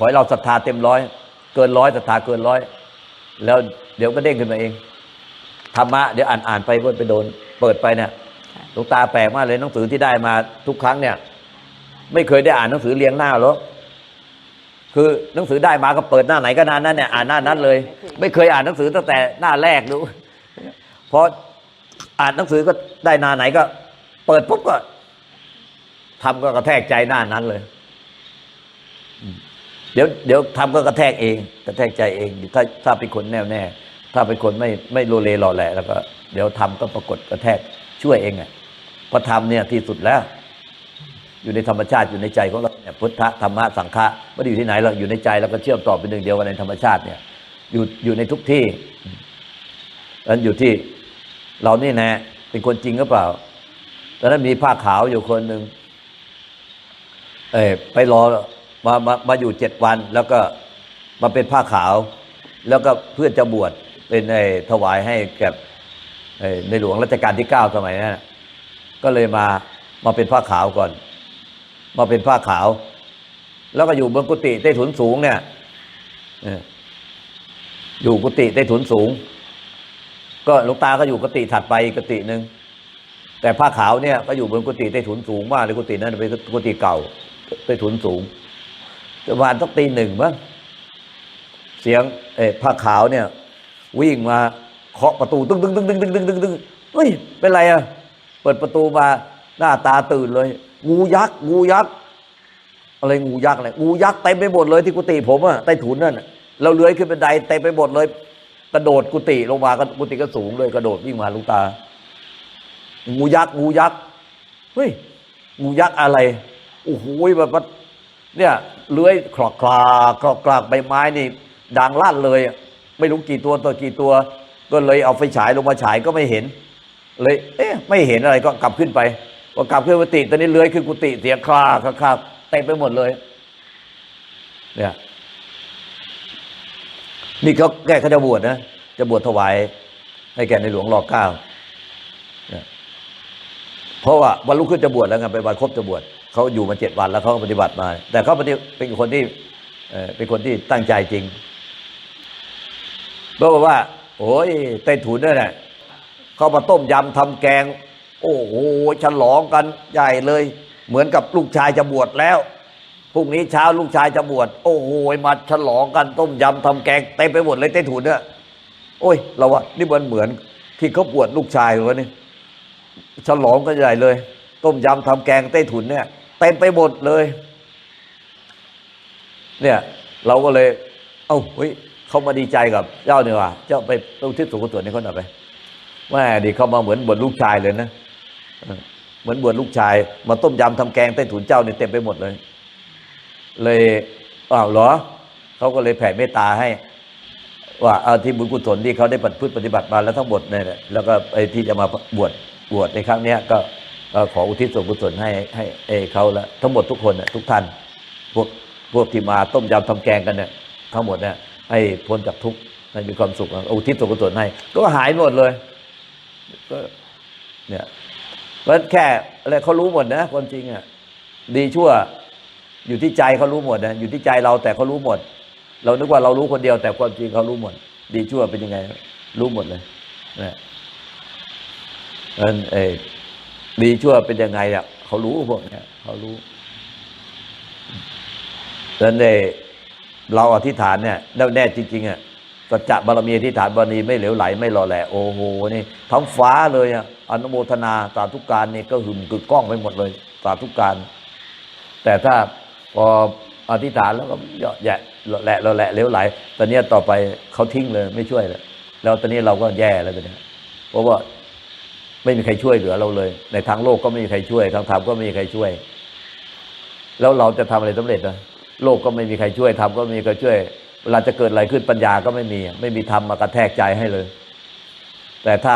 ขอให้เราศรัทธาเต็มร้อย เกินร้อยศรัทธาเกินร้อยแล้วเดี๋ยวก็เด้งขึ้นมาเองธรรมะเดี๋ยวอ่านอ่านไปก็ไปโดน เปิดไปเนี่ยหลวงตาแปลกมากเลยหนังสือที่ได้มาทุกครั้งเนี่ย ไม่เคยได้อ่านหนังสือเรียงหน้าหรอกคือหนังสือได้มาก็เปิดหน้าไหนก็หนานั้นเนี่ยอ่านหน้านั้นเลย ไม่เคยอ่านหนังสือตั้งแต่หน้าแรกดูพออ่านหนังสือก็ได้หน้าไหนก็ เปิดปุ๊บก็ทำก็กระแทกใจหน้านั้นเลย เดี๋ยวเดี๋ยวทำก็กระแทกเอง กระแทกใจเองถ้าถ้าเป็นคนแน่วแน่ถ้าเป็นคนไม่ไม่โลเลหล่อแหละแล้วก็ เดี๋ยวทำก็ปรากฏกระแทกช่วยเองไงเพราะทำเนี่ยที่สุดแล้ว อยู่ในธรรมชาติอยู่ในใจของเราเนี่ยพุทธธรรมะสังฆะไม่ได้อยู่ที่ไหนเราอยู่ในใจแล้วก็เชื่อมต่อเป็นหนึ่งเดียวกันในธรรมชาติเนี่ย อยู่อยู่ในทุกที่นั้นอยู่ที่เรานี่แน่เป็นคนจริงหรือเปล่าตอนนั้นมีผ้าขาวอยู่คนหนึ่งเออไปรอ มามามาอยู่เจ็ดวัน แล้วก็มาเป็นผ้าขาว แล้วก็เพื่อจะบวชเป็นไอ้ถวายให้แก่ไอ้ในหลวงรัชกาลที่เก้าสมัยนั้นก็เลยมามาเป็นผ้าขาวก่อน มาเป็นผ้าขาว แล้วก็อยู่บนกุฏิใต้ถุนสูงเนี่ยอยู่กุฏิใต้ถุนสูง ก็หลวงตาก็อยู่กุฏิถัดไปกกุฏิหนึ่งแต่ผ้าขาวเนี่ยก็อยู่บนกุฏิใต้ถุนสูงมากเลยกุฏินั้นเป็นกุฏิเก่าใต้ถุนสูง ประมาณสักตีหนึ่งมั้งเสียงเออผ้าขาวเนี่ย วิ่งมาเคาะประตูตึ้งตึ้งตึ้งตึ้งตึ้งตึ้งตึ้งตึ้งเฮ้ยเป็นไรอะเปิดประตูมาหน้าตาตื่นเลย งูยักษ์งูยักษ์อะไรงูยักษ์อะไรงูยักษ์เต็มไปหมดเลยที่กุฏิผมอะใต้ถุนนั่นเราเลื้อยขึ้นบันไดเต็มไปหมดเลย กระโดดกุฏิลงมากกุฏิก็สูงเลยกระโดดวิ่งมาลูกตา งูยักษ์งูยักษ์เฮ้ยงูยักษ์อะไรโอ้โหแบบว่า เนี่ยเลื้อยคลอกคลาคลอกคลากใบไม้นี่ดังลั่นเลย ไม่รู้กี่ตัวตัวกี่ตัว ก็เลยเอาไฟฉายลงมาฉายก็ไม่เห็น เลย เอ๊ะไม่เห็นอะไรก็กลับขึ้นไปพอกลับขึ้นกุฏิตอนนี้เลื้อยขึ้นกุฏิเสียคลาคลาคลาเต็มไปหมดเลย เนี่ยนี่เขาแก้เขาจะบวชนะจะบวชถวายให้แก่ในหลวงรอเก้าเนี่ยเพราะว่าวันรุ่งขึ้นจะบวชแล้วไงไปวันครบจะบวช เขาอยู่มาเจ็ดวันแล้วเขาปฏิบัติมา แต่เขาปฏิเป็นคนที่เป็นคนที่ตั้งใจจริงบอกว่า โอ้ยใต้ถุนนั่นแหละเขามาต้มยำทำแกง โอ้โหฉลองกันใหญ่เลย เหมือนกับลูกชายจะบวชแล้วพรุ่งนี้เช้าลูกชายจะบวชโอ้โหมาฉลองกันต้มยำทำแกงเต็มไปหมดเลยใต้ถุนเนี่ยโอ้ย เราว่านี่มันเหมือนที่เขาบวชลูกชายวะนี่ฉลองกันใหญ่เลย ต้มยำทำแกงใต้ถุนเนี่ย เต็มไปหมดเลย เนี่ย เราก็เลย เอ้าเฮ้ยเขามาดีใจกับเจ้าเนี่ยว่ะเจ้าไปต้องทิศสุขส่วนให้เขาหน่อยไปแม่ดีเขามาเหมือนบวชลูกชายเลยนะเหมือนบวชลูกชายมาต้มยำทำแกงใต้ถุนเจ้าเนี่ยเต็มไปหมดเลย เลยอ้าวเหรอเขาก็เลยแผ่เมตตาให้ ว่าเอาที่บุญกุศลที่เขาได้ปฏิพฤติปฏิบัติมาแล้วทั้งหมดเนี่ยแล้วก็ไอ้ที่จะมาบวชบวชในครั้งเนี้ยก็ ก็ขออุทิศส่วนกุศลให้ให้เอเขาละทั้งหมดทุกคนน่ทุกท่านพวกพวกที่มาต้มยำทำแกงกันเนี่ยทั้งหมดเนี่ยให้พ้นจากทุกข์ให้มีความสุขอุทิศส่วนกุศลให้ ก็หายหมดเลยก็เนี่ยเพราะแค่อะไรเขารู้หมดนะคนจริงอะดีชั่วอยู่ที่ใจเขารู้หมดนะอยู่ที่ใจเราแต่เขารู้หมด เรานึกว่าเรารู้คนเดียว แต่ความจริงเขารู้หมด ดีชั่วเป็นยังไง รู้หมดเลยนะเออ ดีชั่วเป็นยังไงอะเขารู้พวกเนี้ยเขารู้ดังนั้นเอ่อเราอธิษฐานเนี่ยแน่แน่จริงๆอะสัจจะบารมีอธิษฐานบารมีไม่เหลวไหล ไม่หล่อแหลโอ้โหนี่ท้องฟ้าเลยอะอนุโมทนาสาธุการนี่ก็หึมกึกก้องไปหมดเลยสาธุการ แต่ถ้าพออธิษฐานแล้วก็เยาะแยะแหละเราแหละเลวไหล ตอนนี้ต่อไปเขาทิ้งเลยไม่ช่วยเลยแล้วตอนนี้เราก็แย่แล้วตอนเนี้ยเพราะว่า ไม่มีใครช่วยเหลือเราเลย ในทางโลกก็ไม่มีใครช่วย ทางธรรมก็ไม่มีใครช่วย แล้วเราจะทำอะไรสำเร็จนะโลกก็ไม่มีใครช่วยธรรมก็ไม่มีใครช่วยเวลาจะเกิดอะไรขึ้นปัญญาก็ไม่มี ไม่มีธรรมมากระแทกใจให้เลย แต่ถ้า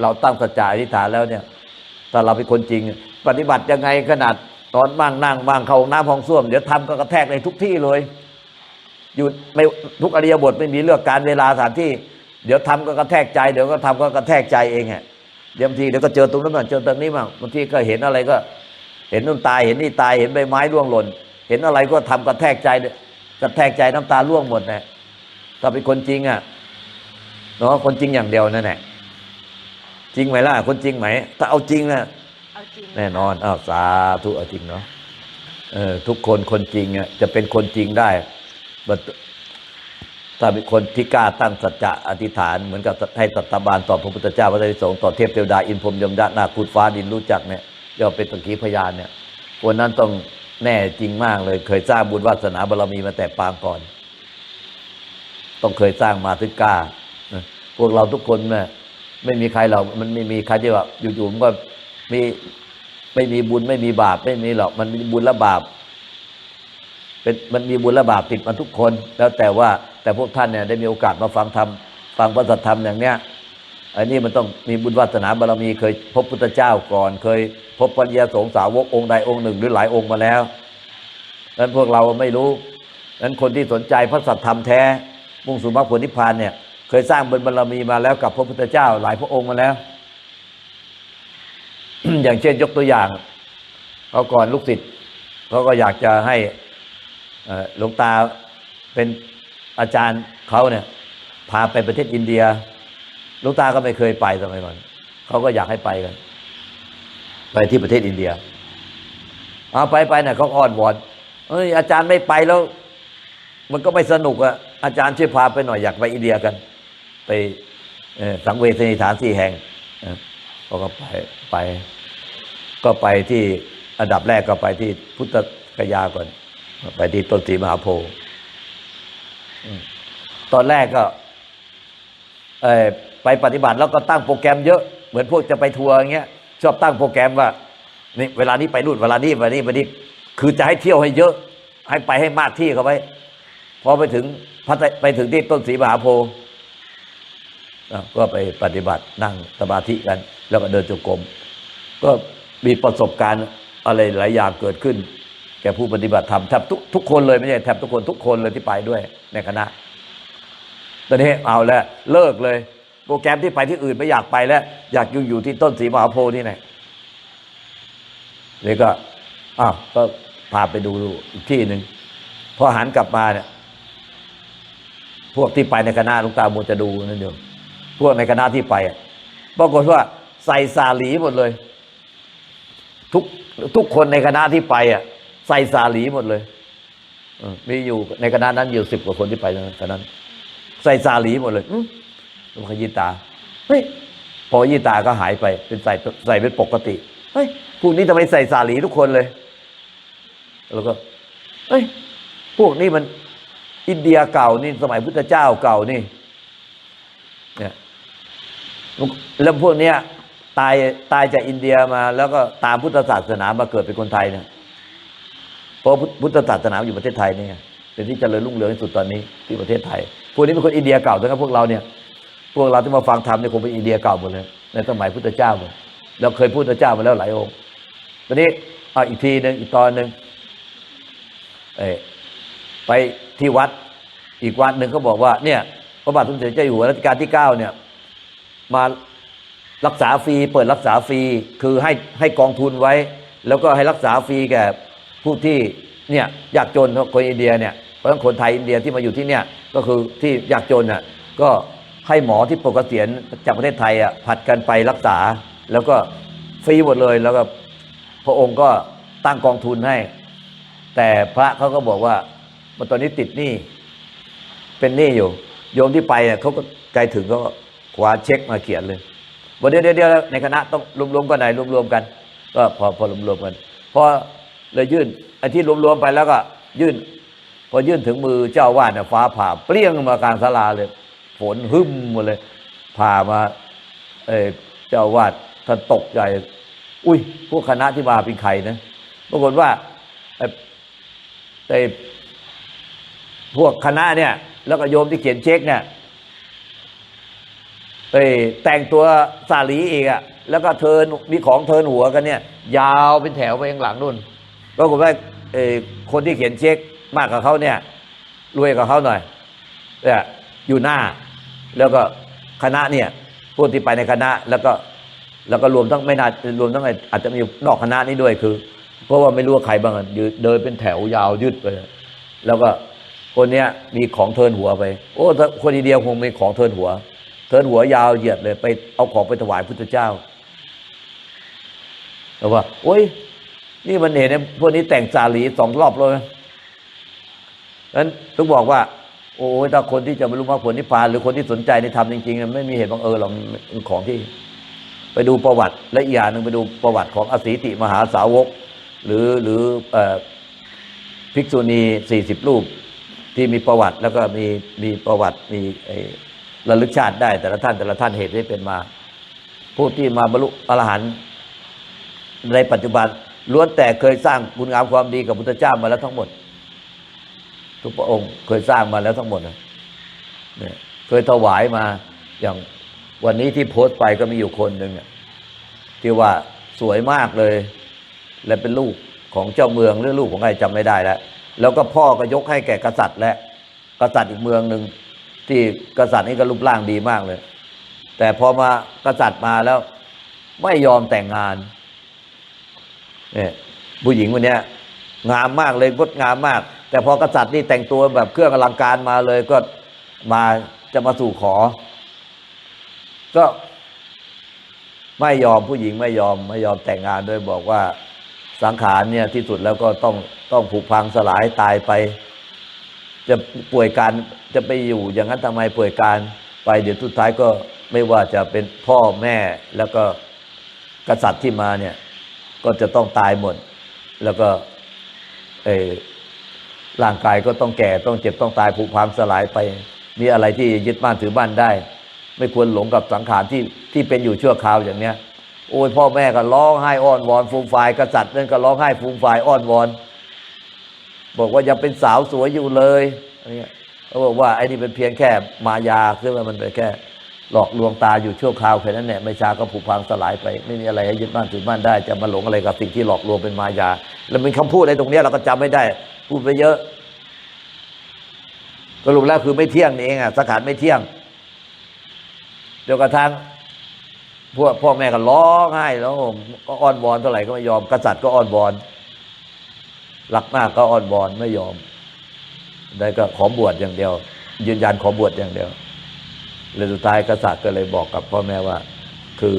เราตั้งสัจจะอธิษฐานแล้วเนี่ย ถ้าเราเป็นคนจริง ปฏิบัติยังไงขนาดตอนบ้างนั่งบ้างเข้าห้องน้ำห้องส้วมเดี๋ยวทำก็กระแทกในทุกที่เลย อยู่ไม่ทุกอริยบทไม่มีเลือกการเวลาสถานที่ เดี๋ยวทำก็กระแทกใจ เดี๋ยวก็ทำก็กระแทกใจเองฮะ บางทีเดี๋ยวก็เจอตรงนั้นบ้างเจอตรงนี้บ้างบางทีก็เห็นอะไรก็ เห็นนู่นตายเห็นนี่ตายเห็นใบไม้ร่วงหล่น เห็นอะไรก็ทำกระแทกใจกระแทกใจน้ำตาร่วงหมดนะถ้าเป็นคนจริงอะเนาะคนจริงอย่างเดียวนั่นแหละจริงไหมล่ะ คนจริงไหม ถ้าเอาจริงนะเอาจริงแน่นอนอ้าวสาธุเอาจริงเนาะเออทุกคนคนจริงอะจะเป็นคนจริงได้บัด ถ้าเป็นคนที่กล้าตั้งสัจจะอธิษฐานเหมือนกับให้สัตตาบานต่อพระพุทธเจ้าพระธรรมสงฆ์ต่อเทพเทวดาอินพรมยมยักษ์นาคูดฟ้าดินรู้จักเนี่ยย่อมเป็นตะกี้พยานเนี่ยคนนั้นต้องแน่จริงมากเลย เคยสร้างบุญวาสนาบารมีมาแต่ปางก่อน ต้องเคยสร้างมาถึงกล้าพวกเราทุกคนเนี่ยไม่มีใครเรามันไม่มีใครที่ว่าอยู่ๆมันก็มีไม่มีบุญไม่มีบาปไม่มีหรอกมันมีบุญและบาป เป็นมันมีบุญและบาปติดมาทุกคน แล้วแต่ว่า แต่พวกท่านเนี่ยได้มีโอกาสมาฟังธรรมฟังพระสัทธรรมอย่างเนี้ยอันนี้มันต้องมีบุญวาสนาบารมีเคยพบพุทธเจ้าก่อน เคยพบปัญญาสงสาวกองค์ใดองค์หนึ่ง หรือหลายองค์มาแล้วนั้นพวกเราไม่รู้นั้นคนที่สนใจพระสัทธรรมแท้ มุ่งสู่มรรคผลนิพพานเนี่ย เคยสร้างบุญบารมีมาแล้วกับพระพุทธเจ้า หลายพระองค์มาแล้ว อย่างเช่นยกตัวอย่างเขาก่อนลูกศิษย์เขาก็อยากจะให้หลวงตาเป็น อาจารย์เขาเนี่ย พาไปประเทศอินเดียลวงตาก็ไม่เคยไปสมัยก่อนเขาก็อยากให้ไปกัน ไปที่ประเทศอินเดียเอาไปไปเนี่ยเขาอ้อนวอนเอ้ยอาจารย์ไม่ไปแล้ว มันก็ไม่สนุกอะอาจารย์ช่วยพาไปหน่อยอยากไปอินเดียกัน ไปสังเวชนียฐานสี่แห่งเขาก็ไปไป ก็ไปที่อันดับแรกก็ไปที่พุทธกยาก่อน ไปที่ต้นสีมหาโพธิ์ ตอนแรกก็ไปปฏิบัติแล้วก็ตั้งโปรแกรมเยอะเหมือนพวกจะไปทัวร์อย่างเงี้ยชอบตั้งโปรแกรมว่านี่เวลานี้ไปนู่นเวลานี้เวลานี้เวลานี้คือจะให้เที่ยวให้เยอะ ให้ไปให้มากที่เขาไว้พอไปถึงพัทไปถึงที่ต้นสีมหาโพธิ์ก็ไปปฏิบัตินั่งสมาธิกัน แล้วก็เดินจงกรมก็มีประสบการณ์อะไรหลายอย่างเกิดขึ้น แก่ผู้ปฏิบัติธรรมแทบทุกทุกคนเลยไม่ใช่แทบทุกคนทุกคนเลยที่ไปด้วยในคณะตอนนี้เอาแล้วเลิกเลย โปรแกรมที่ไปที่อื่นไม่อยากไปแล้ว อยากอยู่อยู่ที่ต้นสีมหาโพธิ์นี่แหละเลยก็อ้าวก็พาไปดูอีกที่หนึ่งพอหันกลับมาเนี่ย พวกที่ไปในคณะลุงตาโมจะดูนั่นเดียวพวกในคณะที่ไปปรากฏว่าใส่สาหลีหมดเลย ทุกทุกคนในคณะที่ไปอะ ส่สาลีหมดเลยมีอยู่ในคณะนั้นอยู่สิบกว่าคนที่ไปนคณะนั้น ใส่สาลีหมดเลยอืมลงขยี้ตาเฮ้ยพอยี้ตาก็หายไป เป็นใส่ใส่เป็นปกติเฮ้ยพวกนี้ทำไมใส่สาลีทุกคนเลย แล้วก็เฮ้ยพวกนี้มันอินเดียเก่านี่สมัยพุทธเจ้าเก่านี่เนี่ยแล้วพวกเนี้ยตายตายจากอินเดียมา แล้วก็ตามพุทธศาสนามาเกิดเป็นคนไทยเนี่ย เพราะพุทธศาสนาอยู่ประเทศไทยเนี่ยเป็นที่เจริญรุ่งเรืองที่สุดตอนนี้ที่ประเทศไทย พวกนี้เป็นคนอินเดียเก่าทั้งนั้นพวกเราเนี่ยพวกเราที่มาฟังธรรมเนี่ยคงเป็นอินเดียเก่าหมดเลยในสมัยพุทธเจ้าหมดเราเคยพุทธเจ้ามาแล้วหลายองค์ตอนนี้เอาอีกทีหนึ่งอีกตอนหนึ่งเอไปที่วัดอีกวัดหนึ่งเขาบอกว่าเนี่ยพระบาทสมเด็จเจ้าอยู่หัวรัชกาลที่เก้าเนี่ยมารักษาฟรีเปิดรักษาฟรีคือให้ให้กองทุนไว้ แล้วก็ให้รักษาฟรีแก่ ผู้ที่เนี่ยยากจนคนอินเดียเนี่ยเพราะฉะนั้นคนไทยอินเดียที่มาอยู่ที่เนี่ยก็คือที่ยากจนอะก็ให้หมอที่ปกเกษียณจากประเทศไทยอะผัดกันไปรักษา แล้วก็ฟรีหมดเลยแล้วก็พระองค์ก็ตั้งกองทุนให้ แต่พระเขาก็บอกว่ามันตอนนี้ติดหนี้เป็นหนี้อยู่ โยมที่ไปอะเขาก็ใจถึงก็คว้าเช็คมาเขียนเลยวันเดียวเดียวในคณะต้องรวมๆกันไหนรวมๆกัน ก็พอพอรวมๆกันพอ เลยยื่นไอ้ที่รวมๆไปแล้วก็ ยื่น พอยื่นถึงมือเจ้าวาดเนี่ยฟ้าผ่าเปรี้ยงมากลางศาลาเลยฝนหึ่มมาเลย ผ่ามาเอเจ้าวาดท่านตกใจ อุ้ยพวกคณะที่มาเป็นใครนะปรากฏว่าไอ้พวกคณะเนี่ย แล้วก็โยมที่เขียนเช็คเนี่ยเอ้แต่งตัวสาลีอีกอะแล้วก็เทินมีของเทินหัวกันเนี่ย ยาวเป็นแถวไปข้างหลังนู่น ปรากฏว่าคนที่เขียนเช็คมากกว่าเขาเนี่ยรวยกว่าเขาหน่อยเนี่ยอยู่หน้า แล้วก็คณะเนี่ยพวกที่ไปในคณะแล้วก็แล้วก็รวมทั้งไม่น่ารวมทั้งอาจจะมีนอกคณะนี้ด้วยคือ เพราะว่าไม่รู้ว่าใครบ้างอะยืนเดินเป็นแถวยาวยืดไป แล้วก็คนเนี้ยมีของเทินหัวไป โอ้คนเดียวคงมีของเทินหัว เทินหัวยาวเหยียดเลย ไปเอาของไปถวายพุทธเจ้าแต่ว่า โอ้ย นี่มันเห็นไอ้พวกนี้แต่งสาลีสองรอบเลยนั้นต้องบอกว่า โอ้ยถ้าคนที่จะบรรลุมรรคผลนิพพานหรือคนที่สนใจในธรรมจริงๆไม่มีเหตุบังเอิญหรอกของที่ ไปดูประวัติ และอีกอย่างหนึ่งไปดูประวัติของอสีติมหาสาวก หรือหรือภิกษุณีสี่สิบรูปที่มีประวัติแล้วก็มีมีประวัติมีระลึกชาติได้ แต่ละท่านแต่ละท่านเหตุที่เป็นมา ผู้ที่มาบรรลุอรหันต์ในปัจจุบัน ล้วนแต่เคยสร้างคุณงามความดีกับพุทธเจ้ามาแล้วทั้งหมด ทุกพระองค์เคยสร้างมาแล้วทั้งหมดนะเนี่ยเคยถวายมาอย่างวันนี้ที่โพสต์ไปก็มีอยู่คนหนึ่งที่ว่าสวยมากเลย และเป็นลูกของเจ้าเมืองหรือลูกของใครจำไม่ได้แล้ว แล้วก็พ่อก็ยกให้แก่กษัตริย์และกษัตริย์อีกเมืองหนึ่งที่กษัตริย์นี่ก็รูปร่างดีมากเลย แต่พอมากษัตริย์มาแล้วไม่ยอมแต่งงาน เนี่ยผู้หญิงคนนี้งามมากเลยงดงามมาก แต่พอกษัตริย์นี่แต่งตัวแบบเครื่องอลังการมาเลยก็มาจะมาสู่ขอ ก็ไม่ยอมผู้หญิงไม่ยอมไม่ยอมแต่งงานโดยบอกว่าสังขารเนี่ยที่สุดแล้วก็ต้องต้องผุพังสลายตายไป จะป่วยการจะไปอยู่อย่างนั้นทำไมป่วยการไปเดี๋ยวสุดท้ายก็ไม่ว่าจะเป็นพ่อแม่แล้วก็กษัตริย์ที่มาเนี่ย ก็จะต้องตายหมด แล้วก็เออร่างกายก็ต้องแก่ต้องเจ็บต้องตายผุพังสลายไป มีอะไรที่ยึดบ้านถือบ้านได้ ไม่ควรหลงกับสังขารที่ที่เป็นอยู่ชั่วคราวอย่างเนี้ย โอ้ยพ่อแม่ก็ร้องไห้อ้อนวอนฟูมฟายกษัตริย์นั่นก็ร้องไห้ฟูมฟายอ้อนวอน บอกว่ายังเป็นสาวสวยอยู่เลยอะไรเงี้ยเขาบอกว่าไอ้นี่เป็นเพียงแค่มายาคือว่ามันเป็นแค่ หลอกลวงตาอยู่ชั่วคราวแค่นั้นแหละไม่ช้าก็ผุพังสลายไป ไม่มีอะไรให้ยึดบ้านถือบ้านได้จะมาหลงอะไรกับสิ่งที่หลอกลวงเป็นมายา แล้วมีคำพูดในตรงนี้เราก็จำไม่ได้ พูดไปเยอะสรุปแล้วคือไม่เที่ยงนี่เองอะสังขารไม่เที่ยงจนกระทั่งพวกพ่อแม่ก็ร้องไห้แล้วก็อ้อนวอนเท่าไหร่ก็ไม่ยอม กษัตริย์ก็อ้อนวอนหลักมากก็อ้อนวอนไม่ยอมได้ก็ขอบวชอย่างเดียว ยืนยันขอบวชอย่างเดียว เลยสุดท้ายกษัตริย์ก็เลยบอกกับพ่อแม่ว่าคือ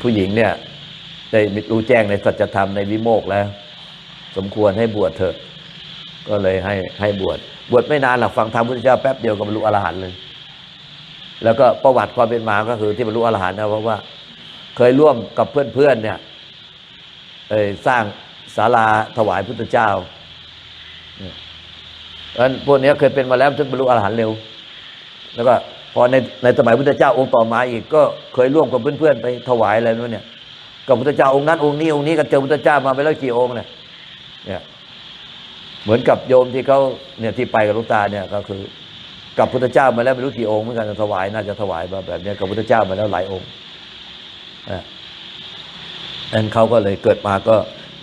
ผู้หญิงเนี่ยได้รู้แจ้งในสัจธรรมในวิโมกแล้ว สมควรให้บวชเถอะ ก็เลยให้ให้บวชบวชไม่นานหรอกฟังธรรมพุทธเจ้าแป๊บเดียวก็บรรลุอรหันต์เลย แล้วก็ประวัติความเป็นมาก็คือที่บรรลุอรหันต์นะเพราะว่า เคยร่วมกับเพื่อนๆเนี่ยสร้างศาลาถวายพุทธเจ้า เพราะฉะนั้นพวกนี้เคยเป็นมาแล้วจนบรรลุอรหันต์เร็ว แล้วก็พอในในสมัยพุทธเจ้าองค์ต่อมาอีกก็เคยร่วมกับเพื่อนๆไปถวายอะไรนู้นเนี่ยกับพุทธเจ้าองค์นั้นองค์นี้องค์นี้ก็เจอพุทธเจ้ามาไปแล้วกี่องค์เนี่ยเนี่ยเหมือนกับโยมที่เขาเนี่ยที่ไปกับลูกตาเนี่ยก็คือ กับพุทธเจ้ามาแล้วไม่รู้กี่องค์เหมือนกันถวายน่าจะถวายมาแบบเนี้ยกับพุทธเจ้ามาแล้วหลายองค์อะนั้นเขาก็เลยเกิดมาก็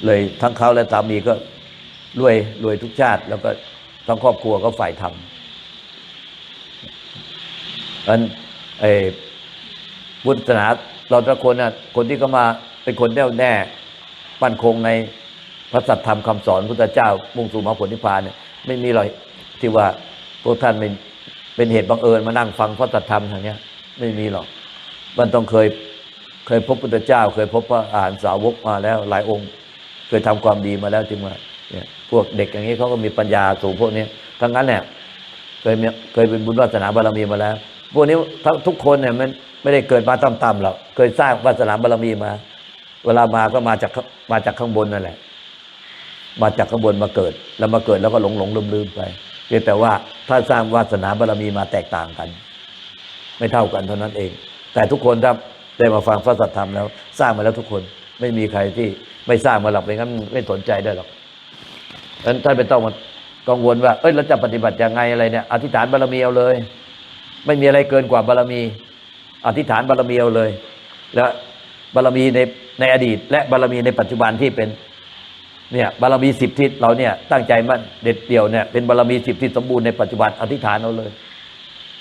เลยทั้งเขาและสามีก็รวยรวยทุกชาติแล้วก็ ทั้งครอบครัวก็ฝ่ายธรรมอันไอ้พุทธศาสนาเราทุกคนน่ะคนที่เขามาเป็นคนแน่วแน่มั่นคงในพระสัทธรรมคำสอนพุทธเจ้ามุ่งสู่มรรคผลนิพพานเนี่ยไม่มีหรอกที่ว่าพวกท่านเป็นเป็นเหตุบังเอิญมานั่งฟังพระสัทธรรมทางเนี้ย ไม่มีหรอก มันต้องเคยเคยพบพุทธเจ้า เคยพบพระอาหารสาวกมาแล้วหลายองค์ เคยทำความดีมาแล้วจึงมา เนี่ยพวกเด็กอย่างนี้เขาก็มีปัญญาสูงพวกนี้ทั้งนั้นเนี่ยเคยมีเคยเป็นบุญวาสนาบารมีมาแล้ว พวกนี้ทั้งทุกคนเนี่ยมันไม่ได้เกิดมาต่ำๆหรอกเคยสร้างวาสนาบารมีมา เวลามาก็มาจากมาจากข้างบนนั่นแหละ มาจากข้างบนมาเกิด แล้วมาเกิดแล้วก็หลงหลงลืมลืมไปเพียงแต่ว่าถ้าสร้างวาสนาบารมีมาแตกต่างกัน ไม่เท่ากันเท่านั้นเอง แต่ทุกคนถ้าได้มาฟังพระสัทธรรมแล้ว สร้างมาแล้วทุกคนไม่มีใครที่ไม่สร้างมาหลับไปงั้นไม่สนใจได้หรอก ฉะนั้นท่านไม่ต้องมากังวลว่า เอ้ยเราจะปฏิบัติยังไงอะไรเนี่ย อธิษฐานบารมีเอาเลย ไม่มีอะไรเกินกว่าบารมี อธิษฐานบารมีเอาเลย แล้วบารมีในในอดีต และบารมีในปัจจุบันที่เป็นเนี่ยบารมีสิบทิศเราเนี่ยตั้งใจมั่นเด็ดเดี่ยวเนี่ยเป็นบารมีสิบทิศสมบูรณ์ในปัจจุบันอธิษฐานเอาเลย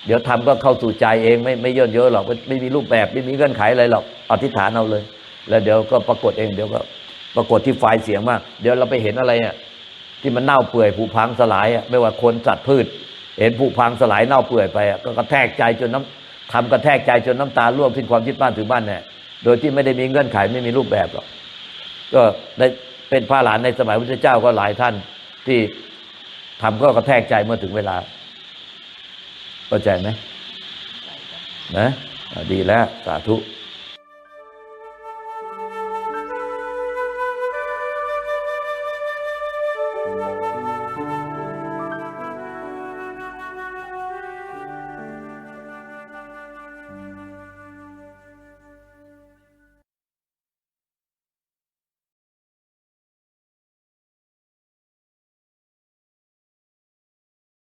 เดี๋ยวทำก็เข้าสู่ใจเองไม่ไม่เยอะเยอะหรอกไม่ไม่มีรูปแบบไม่มีเงื่อนไขอะไรหรอกอธิษฐานเอาเลย แล้วเดี๋ยวก็ปรากฏเองเดี๋ยวก็ปรากฏที่ไฟล์เสียงมาก เดี๋ยวเราไปเห็นอะไรเนี่ย ที่มันเน่าเปื่อยผุพังสลายอะไม่ว่าคนสัตว์พืช เห็นผุพังสลายเน่าเปื่อยไปอะก็กระแทกใจจนน้ำทำกระแทกใจจนน้ำตาร่วงสิ้นความคิดบ้านถึงบ้านเนี่ยโดยที่ไม่ได้มีเงื่อนไขไม่มีรูปแบบหรอกก็ได้เป็นพระหลานในสมัยพระพุทธเจ้าก็หลายท่านที่ทำก็กระแทกใจเมื่อถึงเวลาเข้าใจไหมนะดีแล้วสาธุ